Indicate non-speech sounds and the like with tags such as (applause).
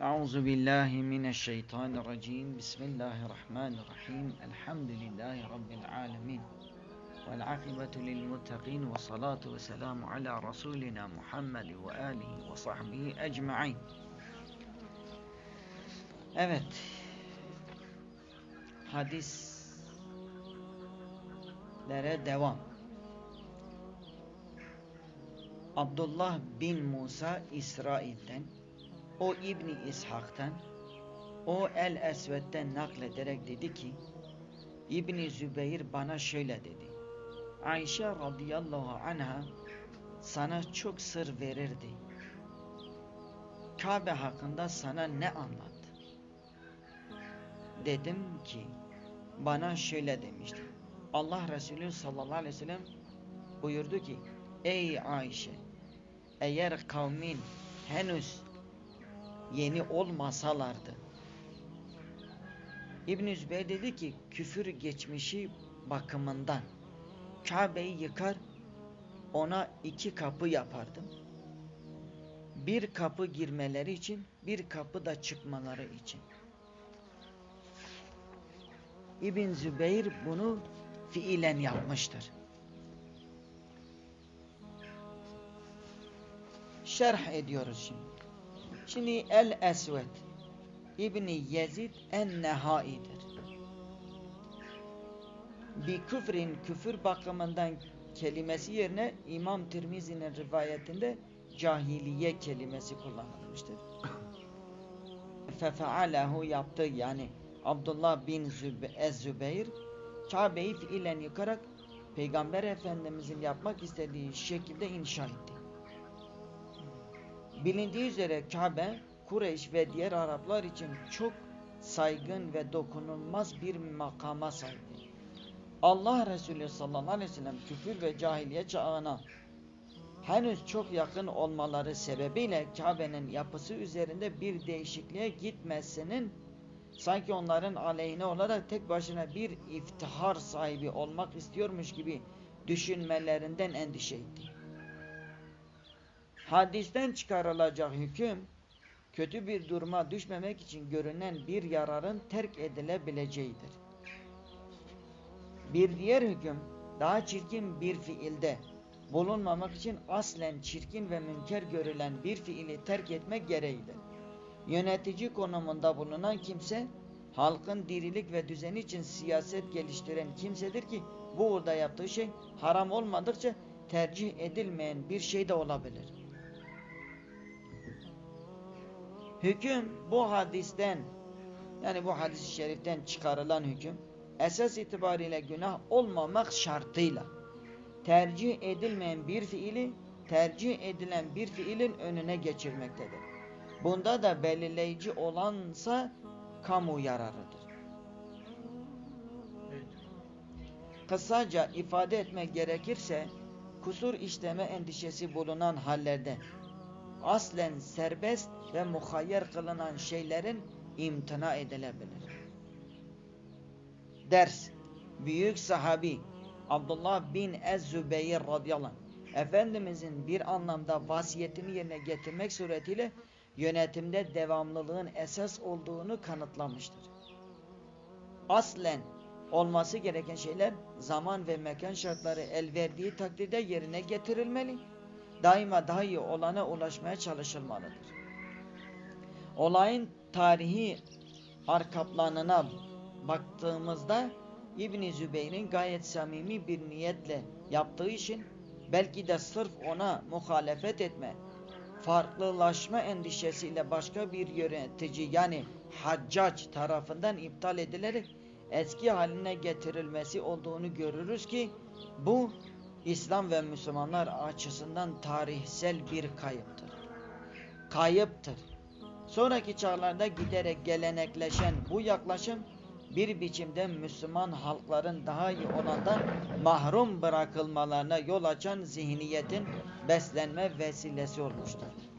أعوذ بالله من الشيطان الرجيم بسم الله الرحمن الرحيم الحمد لله رب العالمين والعاقبة للمتقين والصلاة والسلام على رسولنا محمد وآله وصحبه أجمعين Evet. Hadislere devam. Abdullah bin Musa İsrail'den o İbni İshak'tan, o El-Esved'den naklederek dedi ki, İbni Zübeyir bana şöyle dedi. Ayşe radıyallahu anha sana çok sır verirdi. Kabe hakkında sana ne anlattı? Dedim ki, bana şöyle demişti. Allah Resulü sallallahu aleyhi ve sellem buyurdu ki, Ey Ayşe, eğer kavmin henüz yeni olmasalardı. İbn-i Zübeyir dedi ki küfür geçmişi bakımından Kabe'yi yıkar ona iki kapı yapardım. Bir kapı girmeleri için bir kapı da çıkmaları için. İbn Zübeyir bunu fiilen yapmıştır. Şerh ediyoruz şimdi. Şimdi El-Esved İbni Yezid En-Nehai'dir. Bir küfrin küfür bakımından kelimesi yerine İmam Tirmizi'nin rivayetinde cahiliye kelimesi kullanılmıştır. (coughs) Fefealehu yaptı yani Abdullah bin Zübe Ez-Zübeyir Kabe'yi fiilen yıkarak Peygamber Efendimizin yapmak istediği şekilde inşa etti. Bilindiği üzere Kabe, Kureyş ve diğer Araplar için çok saygın ve dokunulmaz bir makama sahip. Allah Resulü sallallahu aleyhi ve sellem küfür ve cahiliye çağına henüz çok yakın olmaları sebebiyle Kabe'nin yapısı üzerinde bir değişikliğe gitmesinin sanki onların aleyhine olarak tek başına bir iftihar sahibi olmak istiyormuş gibi düşünmelerinden endişe etti. Hadisten çıkarılacak hüküm, kötü bir duruma düşmemek için görünen bir yararın terk edilebileceğidir. Bir diğer hüküm, daha çirkin bir fiilde bulunmamak için aslen çirkin ve münker görülen bir fiili terk etmek gereğidir. Yönetici konumunda bulunan kimse, halkın dirilik ve düzeni için siyaset geliştiren kimsedir ki, bu uğurda yaptığı şey haram olmadıkça tercih edilmeyen bir şey de olabilir. Hüküm bu hadisten yani bu hadis-i şeriften çıkarılan hüküm esas itibariyle günah olmamak şartıyla tercih edilmeyen bir fiili tercih edilen bir fiilin önüne geçirmektedir. Bunda da belirleyici olansa kamu yararıdır. Kısaca ifade etmek gerekirse kusur işleme endişesi bulunan hallerde aslen serbest ve muhayyer kılınan şeylerin imtina edilebilir. Ders Büyük sahabi Abdullah bin Ez-Zübeyir radıyallahu anh Efendimizin bir anlamda vasiyetini yerine getirmek suretiyle yönetimde devamlılığın esas olduğunu kanıtlamıştır. Aslen olması gereken şeyler zaman ve mekan şartları el verdiği takdirde yerine getirilmeli daima daha iyi olana ulaşmaya çalışılmalıdır. Olayın tarihi arkaplanına baktığımızda İbn Zübeyir'in gayet samimi bir niyetle yaptığı için belki de sırf ona muhalefet etme, farklılaşma endişesiyle başka bir yönetici yani Haccac tarafından iptal edilerek eski haline getirilmesi olduğunu görürüz ki bu İslam ve Müslümanlar açısından tarihsel bir kayıptır. Kayıptır. Sonraki çağlarda giderek gelenekleşen bu yaklaşım bir biçimde Müslüman halkların daha iyi olandan mahrum bırakılmalarına yol açan zihniyetin beslenme vesilesi olmuştur.